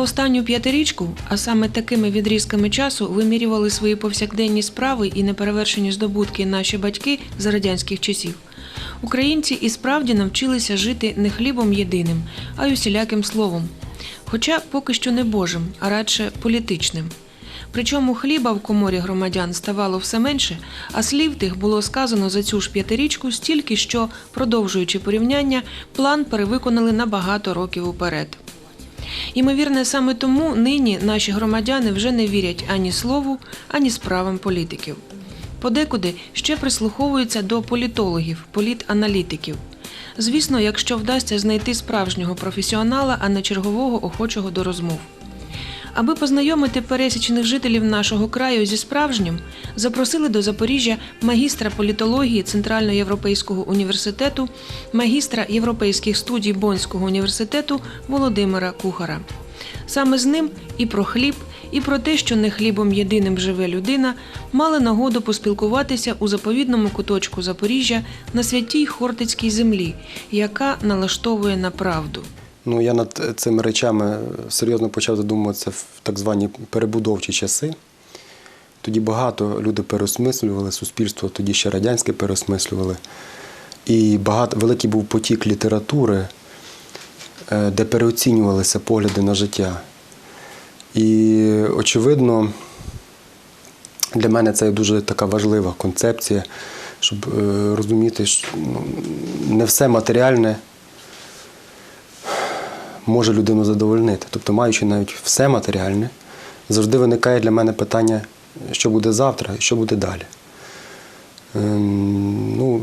Останню п'ятирічку, а саме такими відрізками часу, вимірювали свої повсякденні справи і неперевершені здобутки наші батьки за радянських часів. Українці і справді навчилися жити не хлібом єдиним, а й усіляким словом. Хоча поки що не Божим, а радше політичним. Причому хліба в коморі громадян ставало все менше, а слів тих було сказано за цю ж п'ятирічку стільки, що, продовжуючи порівняння, план перевиконали на багато років уперед. Імовірне, саме тому нині наші громадяни вже не вірять ані слову, ані справам політиків. Подекуди ще прислуховуються до політологів, політаналітиків. Звісно, якщо вдасться знайти справжнього професіонала, а не чергового охочого до розмов. Аби познайомити пересічних жителів нашого краю зі справжнім, запросили до Запоріжжя магістра політології Центральноєвропейського університету, магістра європейських студій Бонського університету Володимира Кухара. Саме з ним і про хліб, і про те, що не хлібом єдиним живе людина, мали нагоду поспілкуватися у заповідному куточку Запоріжжя на святій Хортицькій землі, яка налаштовує на правду. Ну, я над цими речами серйозно почав задумуватися в так звані перебудовчі часи. Тоді багато люди переосмислювали, суспільство тоді ще радянське переосмислювали. І багато, великий був потік літератури, е, де переоцінювалися погляди на життя. І, очевидно, для мене це дуже така важлива концепція, щоб е, розуміти, що ну, не все матеріальне може людину задовольнити. Тобто, маючи навіть все матеріальне, завжди виникає для мене питання, що буде завтра і що буде далі. Ем, Ну,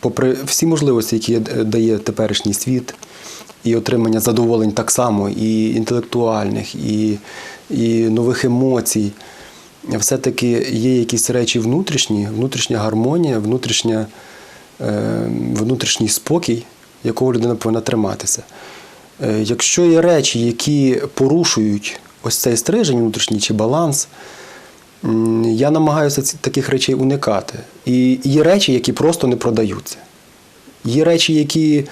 попри всі можливості, які дає теперішній світ, і отримання задоволень так само, і інтелектуальних, і, і нових емоцій, все-таки є якісь речі внутрішні, внутрішня гармонія, внутрішня, е, внутрішній спокій, якого людина повинна триматися. Е, Якщо є речі, які порушують ось цей стрижень внутрішній чи баланс, я намагаюся таких речей уникати. І є речі, які просто не продаються. Є речі, які,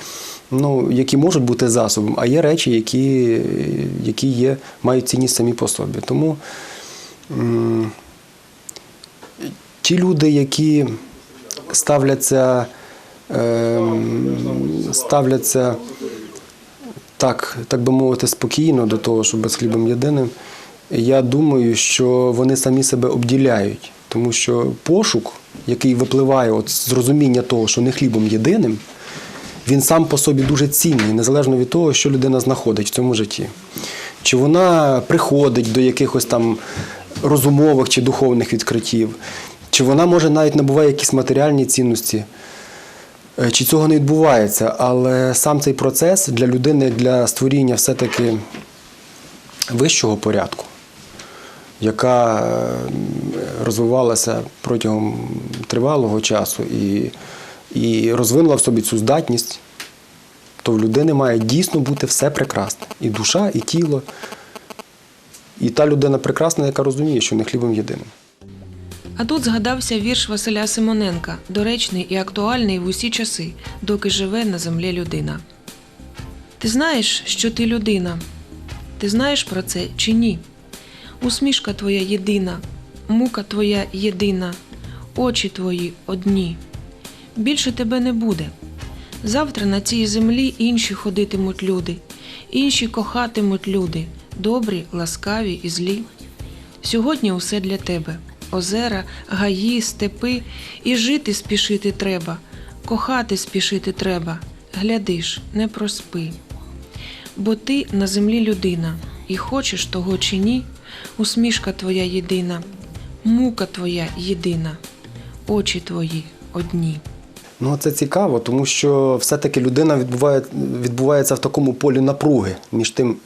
ну, які можуть бути засобом, а є речі, які, які є, мають цінність самі по собі. Тому ті люди, які ставляться, ем, ставляться так, так би мовити, спокійно до того, що без хлібом єдиним, я думаю, що вони самі себе обділяють. Тому що пошук, який випливає от з розуміння того, що не хлібом єдиним, він сам по собі дуже цінний, незалежно від того, що людина знаходить в цьому житті. Чи вона приходить до якихось там розумових чи духовних відкриттів, чи вона може навіть набуває якісь матеріальні цінності. Е, Чи цього не відбувається, але сам цей процес для людини, для створіння все-таки вищого порядку, яка е, розвивалася протягом тривалого часу і, і розвинула в собі цю здатність, то в людини має дійсно бути все прекрасне. І душа, і тіло. І та людина прекрасна, яка розуміє, що не хлібом єдиним. А тут згадався вірш Василя Симоненка, доречний і актуальний в усі часи, доки живе на землі людина. Ти знаєш, що ти людина? Ти знаєш про це чи ні? Усмішка твоя єдина, мука твоя єдина, очі твої одні. Більше тебе не буде. Завтра на цій землі інші ходитимуть люди, інші кохатимуть люди, добрі, ласкаві і злі. Сьогодні усе для тебе озера, гаї, степи, і жити спішити треба, кохати спішити треба. Глядиш, не проспи. Бо ти на землі людина, і хочеш того чи ні, усмішка твоя єдина, мука твоя єдина, очі твої одні. Ну, це цікаво, тому що все-таки людина відбуває, відбувається в такому полі напруги між тим,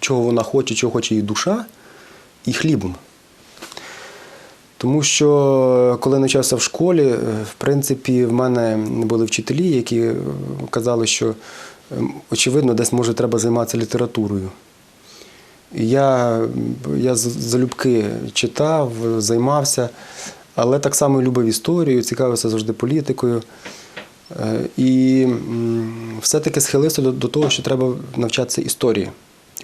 чого вона хоче, чого хоче її душа, і хлібом. Тому що коли навчався в школі, е, в принципі, в мене були вчителі, які е, казали, що ем, очевидно, десь може треба займатися літературою. І Я, я залюбки читав, займався, але так само любив історію, цікавився завжди політикою. Е, І все-таки схилився до, того, що треба навчатися історії.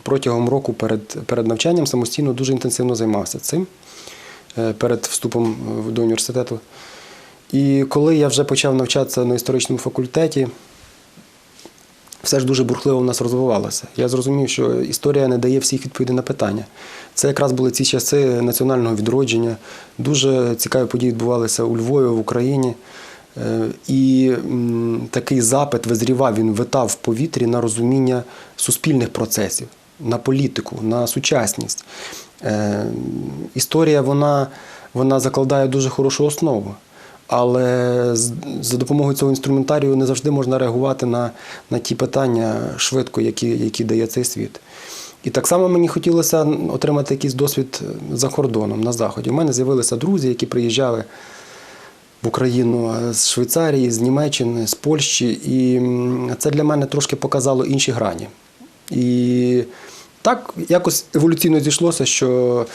протягом року перед, перед навчанням самостійно дуже інтенсивно займався цим е, перед вступом до університету. І коли я вже почав навчатися на історичному факультеті, все ж дуже бурхливо в нас розвивалося. Я зрозумів, що історія не дає всіх відповідей на питання. Це якраз були ці часи національного відродження. Дуже цікаві події відбувалися у Львові, в Україні. Е, І такий запит визрівав, він витав в повітрі на розуміння суспільних процесів, на політику, на сучасність. Е, Історія вона, вона закладає дуже хорошу основу. Але за допомогою цього інструментарію не завжди можна реагувати на, на ті питання швидко, які, які дає цей світ. І так само мені хотілося отримати якийсь досвід за кордоном на Заході. У мене з'явилися друзі, які приїжджали в Україну з Швейцарії, з Німеччини, з Польщі. І це для мене трошки показало інші грані. І так якось еволюційно зійшлося, що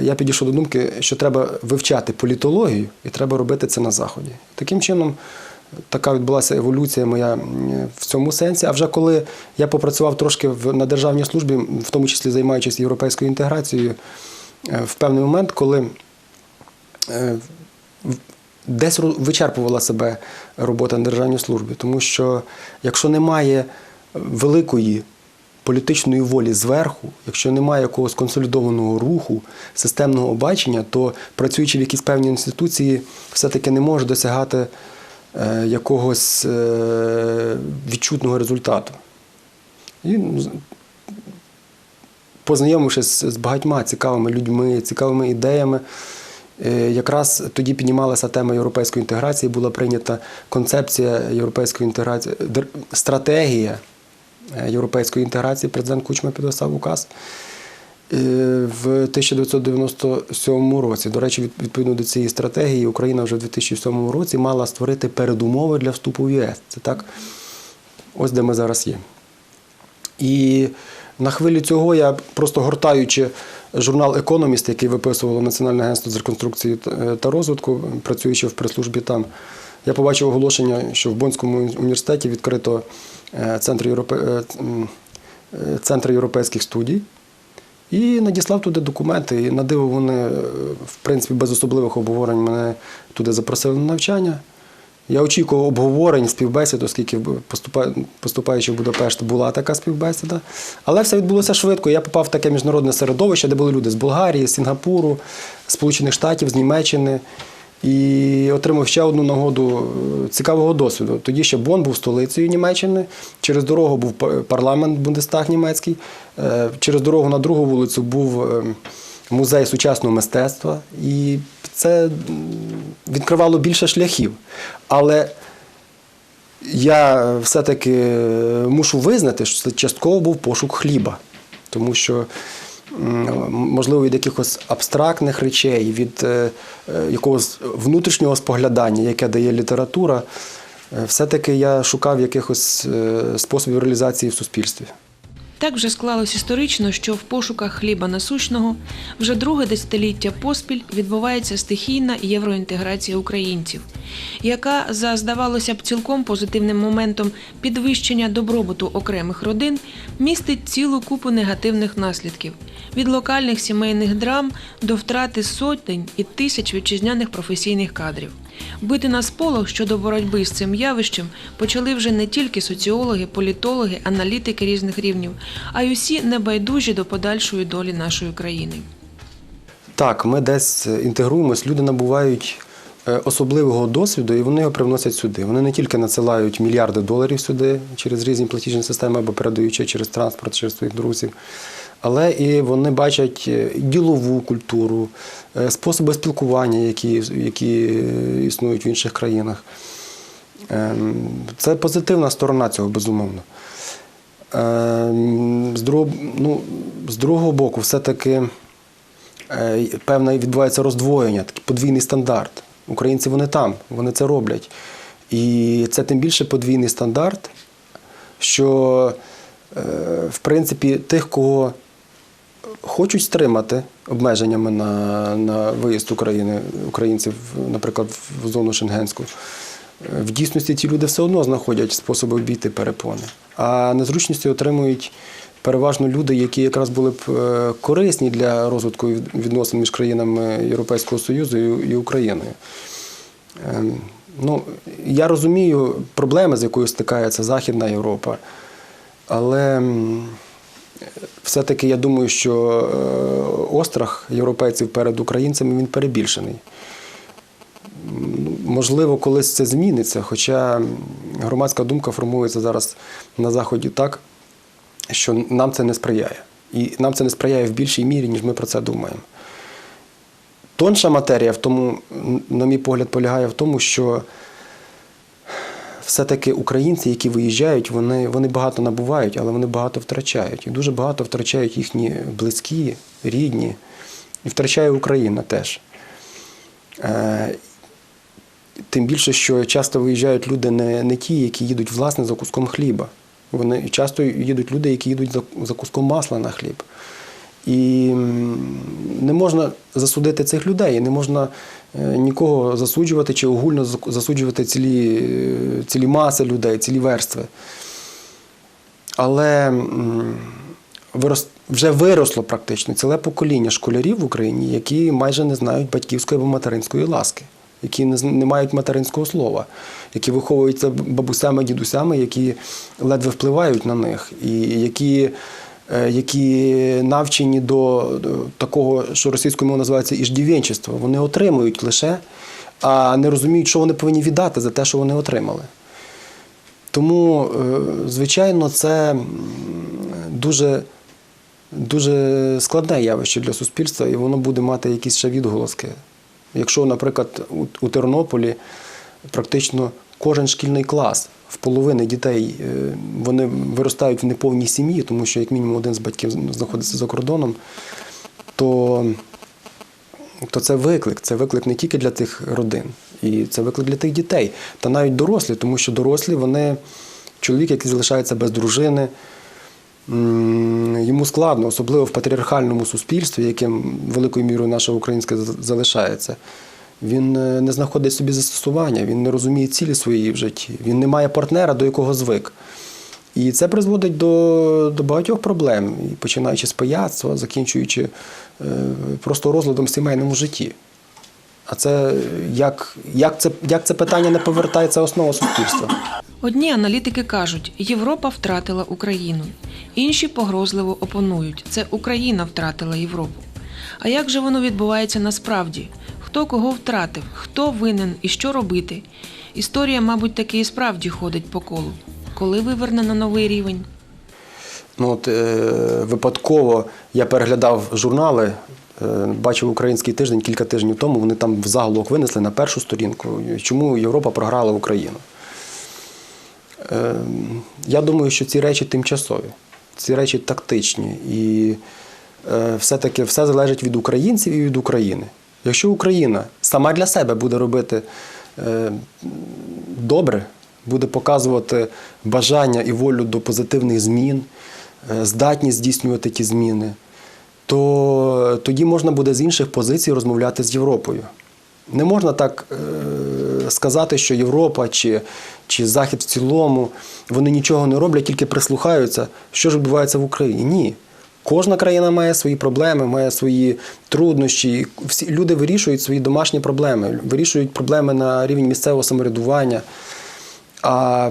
я підійшов до думки, що треба вивчати політологію і треба робити це на Заході. Таким чином, така відбулася еволюція моя в цьому сенсі. А вже коли я попрацював трошки на державній службі, в тому числі займаючись європейською інтеграцією, е, в певний момент, коли е, десь вичерпувала себе робота на державній службі, тому що якщо немає великої політичної волі зверху, якщо немає якогось консолідованого руху, системного бачення, то працюючи в якійсь певній інституції, все-таки не може досягати е, якогось е, відчутного результату. І ну, познайомившись з багатьма цікавими людьми, цікавими ідеями, е, якраз тоді піднімалася тема європейської інтеграції, була прийнята концепція європейської інтеграції, стратегія європейської інтеграції. Президент Кучма підписав указ е, в 1997 році. До речі, відповідно до цієї стратегії, Україна вже в 2007 році мала створити передумови для вступу в ЄС. Це так, ось де ми зараз є. І на хвилі цього я просто гортаючи журнал Економіст, який виписувало Національне агентство з реконструкції е, та розвитку, працюючи в прес-службі там, я побачив оголошення, що в Боннському університеті відкрито е, центр, Європе... е, е, центр європейських студій. І надіслав туди документи. І на диво вони, в принципі, без особливих обговорень мене туди запросили на навчання. Я очікував обговорень, співбесід, оскільки поступаючи в Будапешт була така співбесіда. Але все відбулося швидко. Я попав в таке міжнародне середовище, де були люди з Болгарії, з Сінгапуру, Сполучених Штатів, з Німеччини. І отримав ще одну нагоду е, цікавого досвіду. Тоді ще Бон був столицею Німеччини. Через дорогу був парламент Бундестаг німецький. Е, Через дорогу на другу вулицю був е, музей сучасного мистецтва. І це відкривало більше шляхів. Але я все-таки мушу визнати, що це частково був пошук хліба. Тому що, можливо, від якихось абстрактних речей, від е, е, якогось внутрішнього споглядання, яке дає література, е, все-таки я шукав якихось способів реалізації в суспільстві. Так вже склалось історично, що в пошуках хліба насущного вже друге десятиліття поспіль відбувається стихійна євроінтеграція українців, яка за здавалося б цілком позитивним моментом підвищення добробуту окремих родин містить цілу купу негативних наслідків від локальних сімейних драм до втрати сотень і тисяч вітчизняних професійних кадрів. Бити на сполох щодо боротьби з цим явищем почали вже не тільки соціологи, політологи, аналітики різних рівнів, а й усі небайдужі до подальшої долі нашої країни. Так, ми десь інтегруємось, люди набувають е, особливого досвіду, і вони його привносять сюди. Вони не тільки надсилають мільярди доларів сюди через різні платіжні системи або передаючи через транспорт, через своїх друзів, але і вони бачать е, ділову культуру, е, способи спілкування, які, які е, існують в інших країнах. Ем, Це позитивна сторона цього, безумовно. Ем, З другого, ну, з другого боку, все-таки певне відбувається роздвоєння, такий подвійний стандарт. Українці вони там, вони це роблять. І це тим більше подвійний стандарт, що, в принципі, тих, кого хочуть стримати обмеженнями на, на виїзд України, українців, наприклад, в зону Шенгенську, е, в дійсності ці люди все одно знаходять способи обійти перепони, а незручності отримують переважно люди, які якраз були б е, корисні для розвитку відносин між країнами Європейського Союзу і Україною. Ем, Ну, я розумію проблеми, з якою стикається Західна Європа, але все-таки я думаю, що е, острах європейців перед українцями він перебільшений. Можливо, колись це зміниться, хоча громадська думка формується зараз на Заході так, що нам це не сприяє. І нам це не сприяє в більшій мірі, ніж ми про це думаємо. Тонша матерія, в тому, на мій погляд, полягає в тому, що все-таки українці, які виїжджають, вони, вони багато набувають, але вони багато втрачають. І дуже багато втрачають їхні близькі, рідні, і втрачає Україна теж. Е, Тим більше, що часто виїжджають люди не, не ті, які їдуть власне за куском хліба. Вони часто їдуть люди, які їдуть за, за куском масла на хліб. І не можна засудити цих людей, не можна е, нікого засуджувати чи огульно засуджувати цілі, е, цілі маси людей, цілі верстви. Але вже виросло практично ціле покоління школярів в Україні, які майже не знають батьківської або материнської ласки, які не, мають материнського слова, які виховуються бабусями, дідусями, які ледве впливають на них, і які, які навчені до, такого, що російською мовою називається іждівенчество. Вони отримують лише, а не розуміють, що вони повинні віддати за те, що вони отримали. Тому, е, звичайно, це дуже, дуже складне явище для суспільства, і воно буде мати якісь ще відголоски. Якщо, наприклад, у Тернополі практично кожен шкільний клас в половини дітей е, вони виростають в неповній сім'ї, тому що як мінімум один з батьків знаходиться за кордоном, то то це виклик. Це виклик не тільки для тих родин, і це виклик для тих дітей, та навіть дорослі, тому що дорослі вони чоловік, який залишається без дружини. Йому складно, особливо в патріархальному суспільстві, яким великою мірою наше українське залишається. Він е, не знаходить собі застосування, він не розуміє цілі своєї в житті, він не має партнера, до якого звик. І це призводить до, до багатьох проблем, починаючи з пияцтва, закінчуючи е, просто розладом в сімейному житті. А це як, як, це як це питання не повертається основа суспільства? Одні аналітики кажуть, Європа втратила Україну, інші погрозливо опонують. Це Україна втратила Європу. А як же воно відбувається насправді? Хто кого втратив, хто винен і що робити? Історія, мабуть, таки і справді ходить по колу. Коли виверне на новий рівень? Ну, от, е, випадково я переглядав журнали, е, бачив український тиждень кілька тижнів тому. Вони там в заголовок винесли на першу сторінку, чому Європа програла Україну. Е, я думаю, що ці речі тимчасові, ці речі тактичні. І е, все-таки все залежить від українців і від України. Якщо Україна сама для себе буде робити е, добре, буде показувати бажання і волю до позитивних змін, е, здатність здійснювати ті зміни, то тоді можна буде з інших позицій розмовляти з Європою. Не можна так е, сказати, що Європа чи, чи Захід в цілому вони нічого не роблять, тільки прислухаються, що ж відбувається в Україні. Ні. Кожна країна має свої проблеми, має свої труднощі. Всі люди вирішують свої домашні проблеми, вирішують проблеми на рівні місцевого самоврядування. А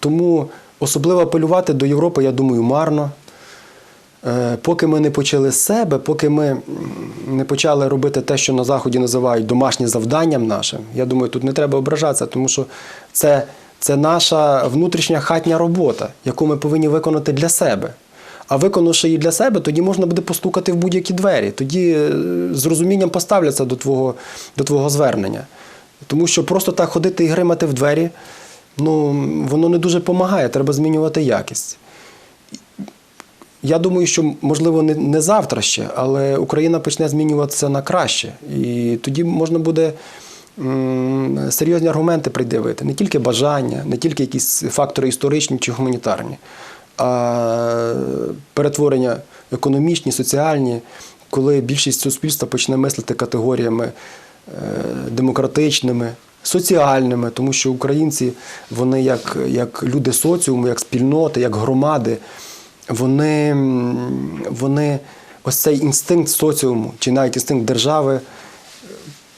тому особливо апелювати до Європи, я думаю, марно. Е, Поки ми не почали з себе, поки ми не почали робити те, що на Заході називають домашнім завданням нашим, я думаю, тут не треба ображатися, тому що це, це наша внутрішня хатня робота, яку ми повинні виконати для себе. А виконавши її для себе, тоді можна буде постукати в будь-які двері. Тоді е, з розумінням поставляться до твого, до твого звернення. Тому що просто так ходити і гримати в двері, ну, воно не дуже допомагає, треба змінювати якість. Я думаю, що можливо не, не завтра ще, але Україна почне змінюватися на краще. І тоді можна буде серйозні аргументи придивити. Не тільки бажання, не тільки якісь фактори історичні чи гуманітарні, а перетворення економічні, соціальні, коли більшість суспільства почне мислити категоріями е, демократичними, соціальними, тому що українці, вони як, як люди соціуму, як спільноти, як громади, вони, вони ось цей інстинкт соціуму, чи навіть інстинкт держави,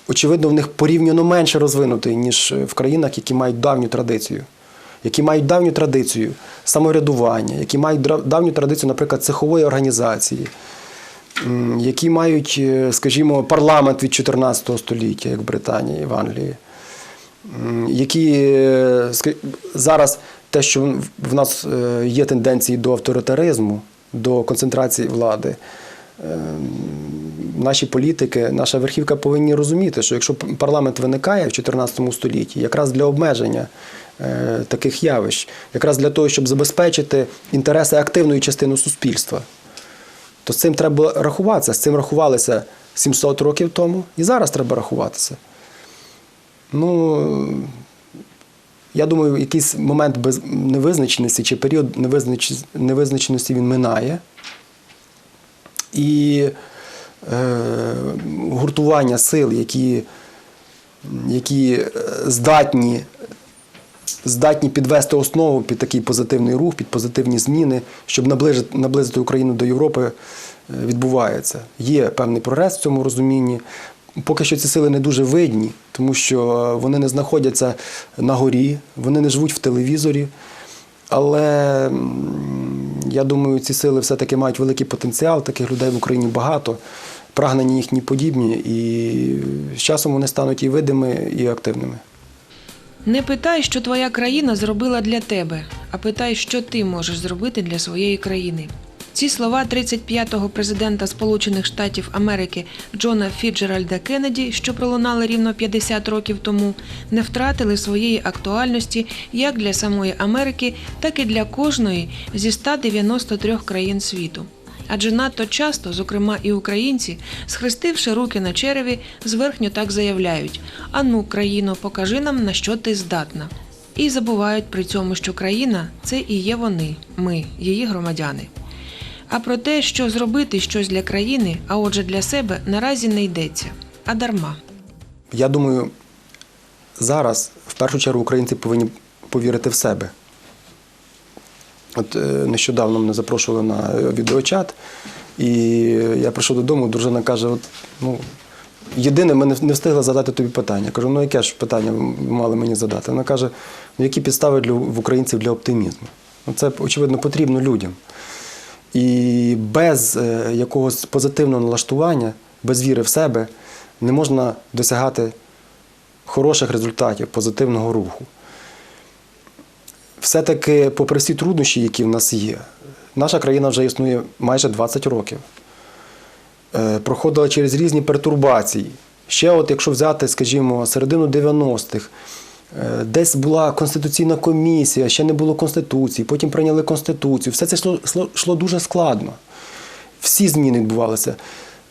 очевидно, в них порівняно менше розвинутий, ніж в країнах, які мають давню традицію. Які мають давню традицію самоврядування, які мають давню традицію, наприклад, цехової організації, які мають, е, скажімо, парламент від 14 століття, як в Британії, в Англії, які е, зараз те, що в- нас е, є тенденції до авторитаризму, до концентрації влади. Е, Наші політики, наша верхівка повинні розуміти, що якщо парламент виникає в 14 столітті, якраз для обмеження е, таких явищ, якраз для того, щоб забезпечити інтереси активної частини суспільства, то з цим треба рахуватися. З цим рахувалися 700 років тому, і зараз треба рахуватися. Ну, я думаю, якийсь момент без невизначеності чи період невизначеності він минає. І е, гуртування сил, які, які е, здатні, здатні підвести основу під такий позитивний рух, під позитивні зміни, щоб наближити, наблизити Україну до Європи, е, відбувається. Є певний прогрес в цьому розумінні. Поки що ці сили не дуже видні, тому що вони не знаходяться на горі, вони не живуть в телевізорі. Але я думаю, ці сили все-таки мають великий потенціал, таких людей в Україні багато, прагнення їхні подібні, і з часом вони стануть і видими, і активними. Не питай, що твоя країна зробила для тебе, а питай, що ти можеш зробити для своєї країни. Ці слова 35-го президента Сполучених Штатів Америки Джона Фіджеральда Кеннеді, що пролунали рівно 50 років тому, не втратили своєї актуальності як для самої Америки, так і для кожної зі 193 країн світу. Адже надто часто, зокрема і українці, схрестивши руки на череві, зверхньо так заявляють: Ану, країно, покажи нам на що ти здатна. І забувають при цьому, що країна це і є вони, ми, її громадяни. А про те, що зробити щось для країни, а отже для себе, наразі не йдеться, а дарма. Я думаю, зараз в першу чергу українці повинні повірити в себе. От е, нещодавно мене запрошували на відеочат, і я прийшов додому, дружина каже: от, ну, єдине, ми не встигли задати тобі питання. Я кажу, ну яке ж питання мали мені задати? Вона каже, ну які підстави для, в українців для оптимізму? Ну, це, очевидно, потрібно людям. І без е, якогось позитивного налаштування, без віри в себе, не можна досягати хороших результатів, позитивного руху. Все-таки, попри всі труднощі, які в нас є, наша країна вже існує майже 20 років. Е, Проходила через різні пертурбації. Ще, от, якщо взяти, скажімо, середину 90-х, е, десь була конституційна комісія, ще не було конституції, потім прийняли конституцію. Все це йшло, йшло, дуже складно. Всі зміни відбувалися.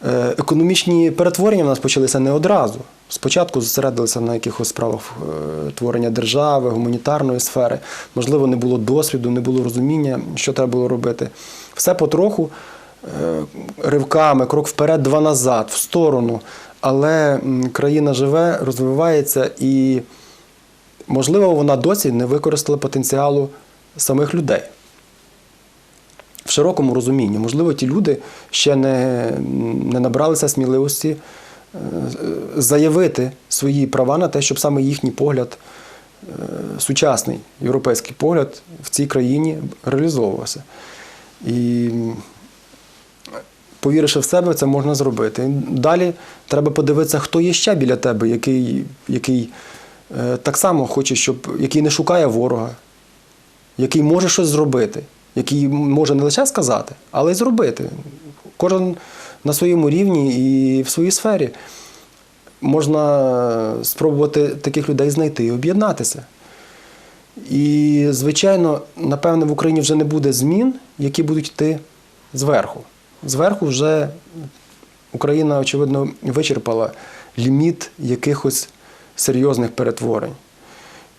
Е, Економічні перетворення в нас почалися не одразу. Спочатку зосередилися на якихось справах е, творення держави, гуманітарної сфери. Можливо, не було досвіду, не було розуміння, що треба було робити. Все потроху, е, ривками, крок вперед, два назад, в сторону. Але країна живе, розвивається і, можливо, вона досі не використала потенціалу самих людей в широкому розумінні. Можливо, ті люди ще не, не набралися сміливості е, заявити свої права на те, щоб саме їхній погляд, е, сучасний європейський погляд в цій країні реалізовувався. І повіривши в себе, це можна зробити. Далі треба подивитися, хто є ще біля тебе, який, який так само хоче, щоб який не шукає ворога, який може щось зробити, який може не лише сказати, але й зробити. Кожен на своєму рівні і в своїй сфері можна спробувати таких людей знайти і об'єднатися. І, звичайно, напевне, в Україні вже не буде змін, які будуть йти зверху. Зверху вже Україна, очевидно, вичерпала ліміт якихось серйозних перетворень.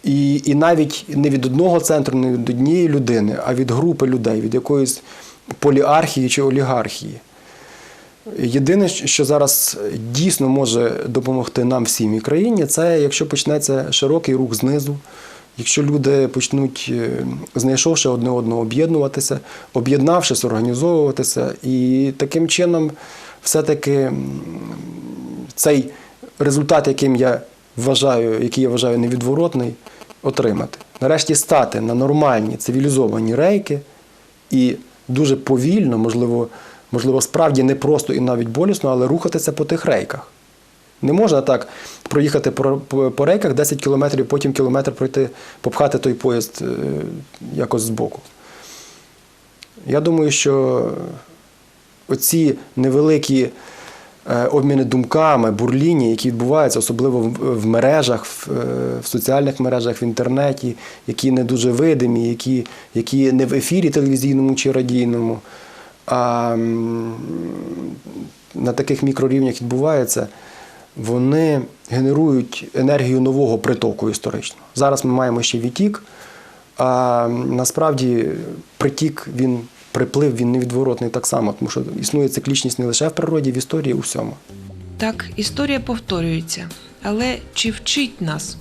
І, і навіть не від одного центру, не від однієї людини, а від групи людей, від якоїсь поліархії чи олігархії. Єдине, що зараз дійсно може допомогти нам всім і країні, це якщо почнеться широкий рух знизу, Якщо люди почнуть, е, знайшовши одне одного, об'єднуватися, об'єднавшись, організовуватися, і таким чином, все-таки цей результат, яким я вважаю, який я вважаю невідворотний, отримати. Нарешті стати на нормальні цивілізовані рейки і дуже повільно, можливо, можливо, справді не просто і навіть болісно, але рухатися по тих рейках. Не можна так проїхати по, рейках 10 кілометрів, потім кілометр пройти, попхати той поїзд е, якось збоку. Я думаю, що оці невеликі обміни думками, бурління, які відбуваються, особливо в, в мережах, в, е, соціальних мережах, в інтернеті, які не дуже видимі, які, які не в ефірі телевізійному чи радійному, а на таких мікрорівнях відбуваються, вони генерують енергію нового притоку історичного. Зараз ми маємо ще відтік, а насправді притік, він приплив, він невідворотний так само, тому що існує циклічність не лише в природі, в історії, у всьому. Так, історія повторюється. Але чи вчить нас?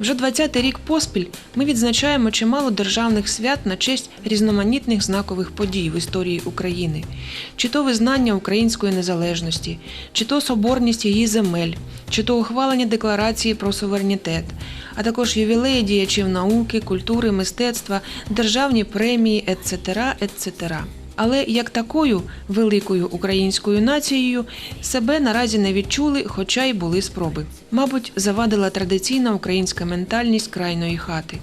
Вже 20-й рік поспіль ми відзначаємо чимало державних свят на честь різноманітних знакових подій в історії України, чи то визнання української незалежності, чи то соборність її земель, чи то ухвалення декларації про суверенітет, а також ювілеї діячів науки, культури, мистецтва, державні премії, etc., etc. Але як такою великою українською нацією себе наразі не відчули, хоча й були спроби. Мабуть, завадила традиційна українська ментальність крайної хати.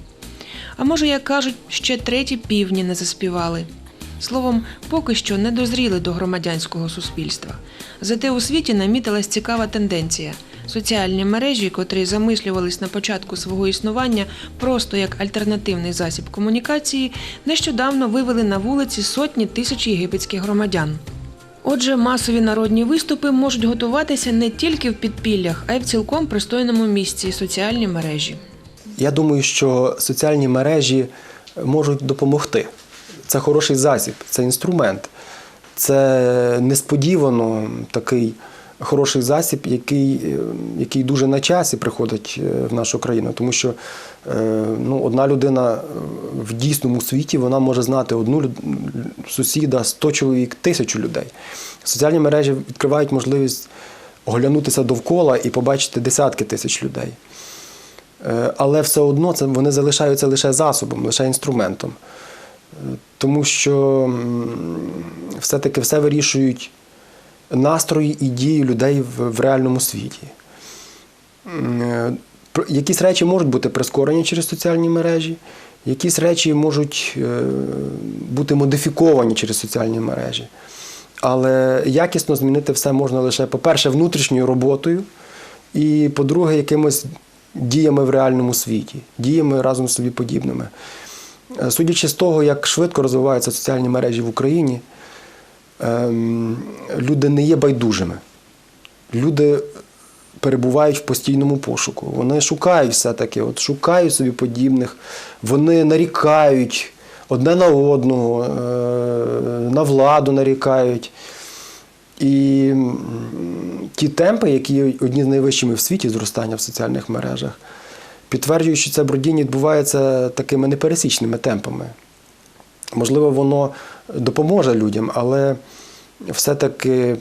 А може, як кажуть, ще треті півні не заспівали. Словом, поки що не дозріли до громадянського суспільства. Зате у світі намітилась цікава тенденція. Соціальні мережі, котрі замислювались на початку свого існування просто як альтернативний засіб комунікації, нещодавно вивели на вулиці сотні тисяч єгипетських громадян. Отже, масові народні виступи можуть готуватися не тільки в підпіллях, а й в цілком пристойному місці соціальні мережі. Я думаю, що соціальні мережі можуть допомогти. Це хороший засіб, це інструмент. Це несподівано такий хороший засіб, який, е, який дуже на часі приходить е, в нашу країну. Тому що е, ну, одна людина в дійсному світі вона може знати одну сусіда, 100 чоловік, тисячу людей. Соціальні мережі відкривають можливість оглянутися довкола і побачити десятки тисяч людей. Але все одно це вони залишаються лише засобом, лише інструментом. Тому що все-таки все вирішують настрої і дії людей в, в реальному світі. Е, Якісь речі можуть бути прискорені через соціальні мережі, якісь речі можуть е, бути модифіковані через соціальні мережі. Але якісно змінити все можна лише, по-перше, внутрішньою роботою, і по-друге, якимось діями в реальному світі, діями разом з собі подібними. Е, Судячи з того, як швидко розвиваються соціальні мережі в Україні, люди не є байдужими. Люди перебувають в постійному пошуку. Вони шукають все-таки, от шукають собі подібних, вони нарікають одне на одного, е, на владу нарікають. І ті темпи, які є одні з найвищими в світі зростання в соціальних мережах, підтверджують, що це бродіння відбувається такими непересічними темпами. Можливо, воно допоможе людям, але все-таки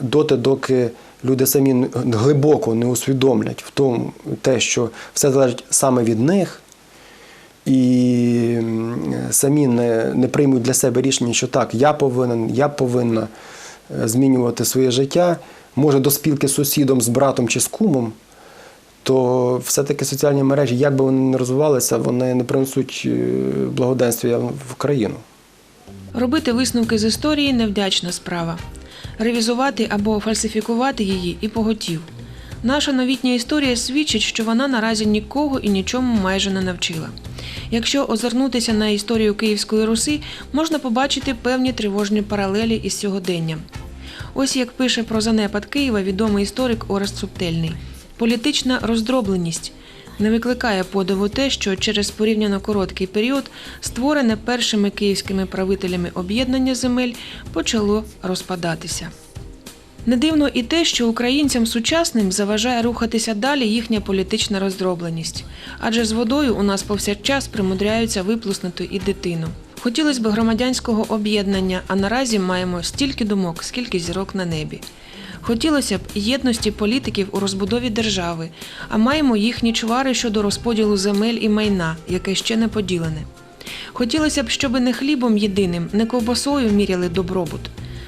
доти, доки люди самі глибоко не усвідомлять в тому те, що все залежить саме від них, і самі не, не приймуть для себе рішення, що так, я повинен, я повинна е, змінювати своє життя, може до спілки з сусідом, з братом чи з кумом, то все-таки соціальні мережі, як би вони не розвивалися, вони не принесуть е, благоденствия в країну. Робити висновки з історії невдячна справа. Ревізувати або фальсифікувати її і поготів. Наша новітня історія свідчить, що вона наразі нікого і нічому майже не навчила. Якщо озирнутися на історію Київської Руси, можна побачити певні тривожні паралелі із сьогоденням. Ось як пише про занепад Києва відомий історик Орест Субтельний. Політична роздробленість не викликає подиву те, що через порівняно короткий період створене першими київськими правителями об'єднання земель почало розпадатися. Не дивно і те, що українцям сучасним заважає рухатися далі їхня політична роздробленість, адже з водою у нас повсякчас примудряються виплеснути і дитину. Хотілося б громадянського об'єднання, а наразі маємо стільки думок, скільки зірок на небі. Хотілося б єдності політиків у розбудові держави, а маємо їхні чвари щодо розподілу земель і майна, яке ще не поділене. Хотілося б, щоб не хлібом єдиним, не ковбасою міряли добробут.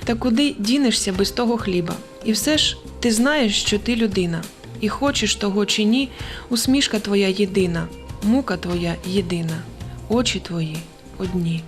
Та куди дінешся без того хліба? І все ж ти знаєш, що ти людина, і хочеш того чи ні, усмішка твоя єдина, мука твоя єдина, очі твої одні.